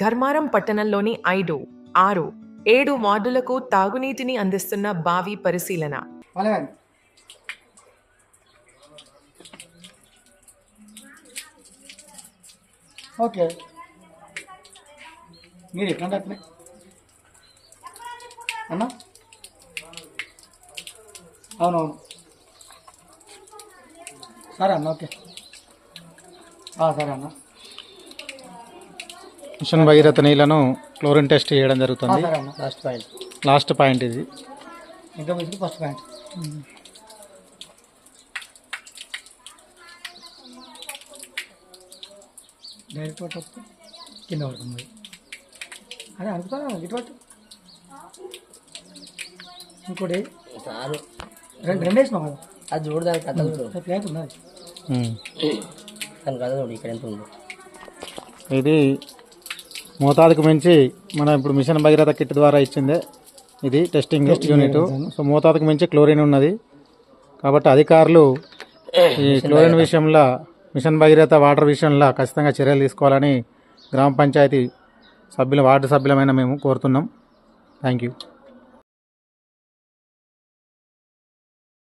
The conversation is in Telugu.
ధర్మారం పట్టణంలోని ఐదు ఆరు ఏడు వార్డులకు తాగునీటిని అందిస్తున్న బావి పరిశీలన. ఓకే. మీరు అన్నా? అవునవును. సరే అన్న ఓకే. సరే అన్న. మిషన్ భగీరథ నీళ్ళను క్లోరిన్ టెస్ట్ చేయడం జరుగుతుంది. లాస్ట్ పాయింట్ లాస్ట్ పాయింట్ ఇది. ఇంకా ఫస్ట్ పాయింట్ డైరెక్ట్ పట్టు వస్తే కింద పడుతుంది అదే అనుకుతా ఇటు పట్టు ఇంకోటి? రెండు రెండు వేసినావు కదా? అది చూడు దాని కథ చూడు. అది ప్లేట్ ఉన్నది ఉమ్. దాని కథ చూడు ఇక్కడ ఎంత ఉందో. ఇది మోతాదుకు మించి మనం ఇప్పుడు మిషన్ భగీరథ కిట్ ద్వారా ఇచ్చిందే. ఇది టెస్టింగ్ యూనిట్ సో మోతాదుకు మించి క్లోరిన్ ఉన్నది. కాబట్టి అధికారులు ఈ క్లోరిన్ విషయంలో మిషన్ భగీరథ వాటర్ విషయంలో ఖచ్చితంగా చర్యలు తీసుకోవాలని గ్రామ పంచాయతీ సభ్యుల వార్డు సభ్యులమైన మేము కోరుతున్నాం. Thank you